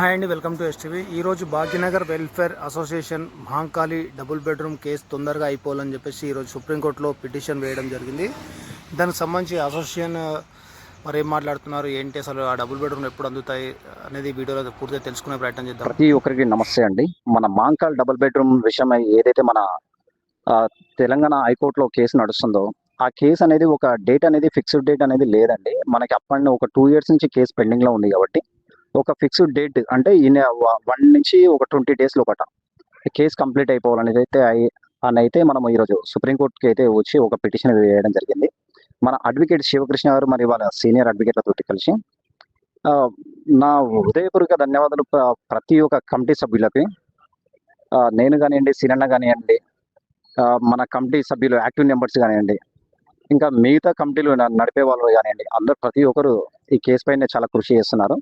Hi అండి welcome to STV. ఈరోజు Bhagyanagar welfare association Mahankali double bedroom case తొందరగా అయిపోవాలని చెప్పేసి ఈరోజు సుప్రీంకోర్టులో పిటిషన్ వేయడం జరిగింది. దానికి సంబంధించి అసోసియేషన్ మరి ఏం మాట్లాడుతున్నారు? ఏంటి అసలు ఆ డబుల్ బెడ్రూమ్ ఎప్పుడు అందుతాయి అనేది వీడియోలో పూర్తిగా తెలుసుకునే ప్రయత్నం చేద్దాం. ప్రతి ఒక్కరికి నమస్తే అండి. మన మాంకాల్ డబుల్ బెడ్రూమ్ విషయం ఏదైతే మన తెలంగాణ హైకోర్టులో కేసు నడుస్తుందో ఆ కేసు అనేది ఒక డేట్ అనేది ఫిక్స్డ్ డేట్ అనేది లేదండి. మనకి అప్పటి ఒక టూ ఇయర్స్ నుంచి కేసు పెండింగ్లో ఉంది కాబట్టి ఒక ఫిక్స్డ్ డేట్ అంటే ఈయన వన్ నుంచి ఒక ట్వంటీ డేస్ లోపట కేసు కంప్లీట్ అయిపోవాలనేది అయితే అని అయితే మనం ఈరోజు సుప్రీంకోర్టుకి అయితే వచ్చి ఒక పిటిషన్ వేయడం జరిగింది. మన అడ్వకేట్ శివకృష్ణ గారు మరి వాళ్ళ సీనియర్ అడ్వకేట్లతో కలిసి నా హృదయపూర్వక ధన్యవాదాలు ప్రతి ఒక్క కమిటీ సభ్యులకి. నేను కానివ్వండి సిరన్న కానివ్వండి మన కమిటీ సభ్యులు యాక్టివ్ మెంబర్స్ కానివ్వండి ఇంకా మిగతా కమిటీలు నడిపే వాళ్ళు కానివ్వండి అందరు ప్రతి ఒక్కరు ఈ కేసు పైన చాలా కృషి చేస్తున్నారు.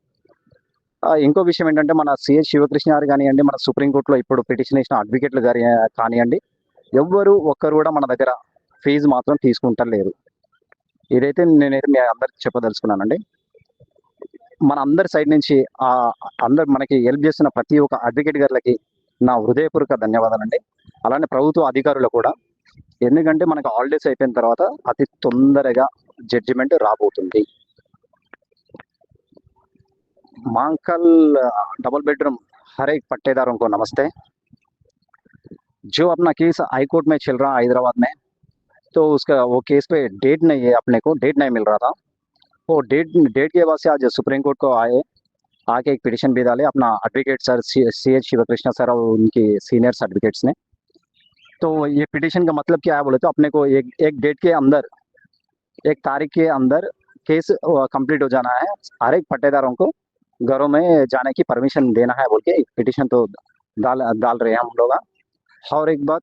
ఇంకో విషయం ఏంటంటే మన సిఎస్ శివకృష్ణ గారు కానివ్వండి మన సుప్రీంకోర్టులో ఇప్పుడు పిటిషన్ ఇచ్చిన అడ్వకేట్లు గారి కానివ్వండి ఎవ్వరు ఒక్కరు కూడా మన దగ్గర ఫీజు మాత్రం తీసుకుంటలేరు ఇదైతే నేనైతే మీ అందరికి చెప్పదలుచుకున్నానండి. మన అందరి సైడ్ నుంచి అందరు మనకి హెల్ప్ చేస్తున్న ప్రతి ఒక్క అడ్వకేట్ గారికి నా హృదయపూర్వక ధన్యవాదాలండి. అలానే ప్రభుత్వ అధికారులు కూడా ఎందుకంటే మనకు హాలిడేస్ అయిపోయిన తర్వాత అతి తొందరగా జడ్జిమెంట్ రాబోతుంది. मांगकल डबल बेडरूम हर एक पट्टेदारों को नमस्ते जो अपना केस हाई कोर्ट में चल रहा हैदराबाद में तो उसका वो केस पे डेट नहीं है अपने को डेट नहीं मिल रहा था वो डेट डेट के बाद से आज सुप्रीम कोर्ट को आए आके एक पिटिशन भी डाले अपना advocate sir C H Shivakrishna sir और उनके सीनियर्स एडवोकेट्स ने तो ये पिटिशन का मतलब क्या है बोले तो अपने को एक एक डेट के अंदर एक तारीख के अंदर केस कंप्लीट हो जाना है हर एक पट्टेदारों को घरों में जाने की परमिशन देना है बोल के पिटिशन तो डाल डाल रहे हैं हम लोग। और एक बात,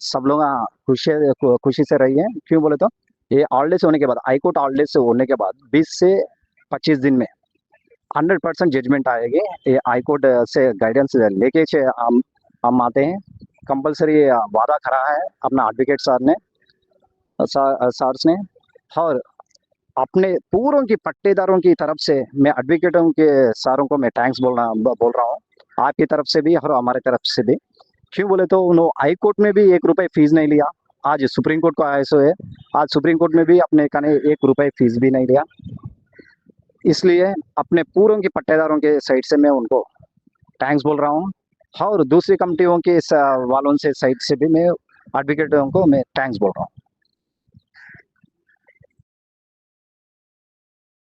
सब लोग खुशी खुशी से रहिए। क्यों बोले तो? ये हॉलीडेज होने के बाद, हाईकोर्ट हॉलीडेज होने के बाद 20 से 25 दिन में 100 परसेंट जजमेंट आएगी। ये हाईकोर्ट से गाइडेंस लेके हम हम आते हैं। कंपलसरी वादा करा है अपना एडवोकेट सर ने सर ने। और अपने पूरों की पट्टेदारों की तरफ़ से मैं एडवोकेटों के सारों को मैं थैंक्स बोल रहा बोल रहा हूँ। आपकी तरफ़ से भी और हमारे तरफ़ से भी। क्यों बोले तो उन्होंने हाई कोर्ट में भी एक रुपए फ़ीस नहीं लिया। आज सुप्रीम कोर्ट को आया सो है आज सुप्रीम कोर्ट में भी अपने कने एक रुपए फ़ीस भी नहीं लिया। इसलिए अपने पूरों की पट्टेदारों के साइड से मैं उनको थैंक्स बोल रहा हूँ। और दूसरी कमिटियों के वालों से साइड से भी मैं एडवोकेटों को मैं थैंक्स बोल रहा हूँ।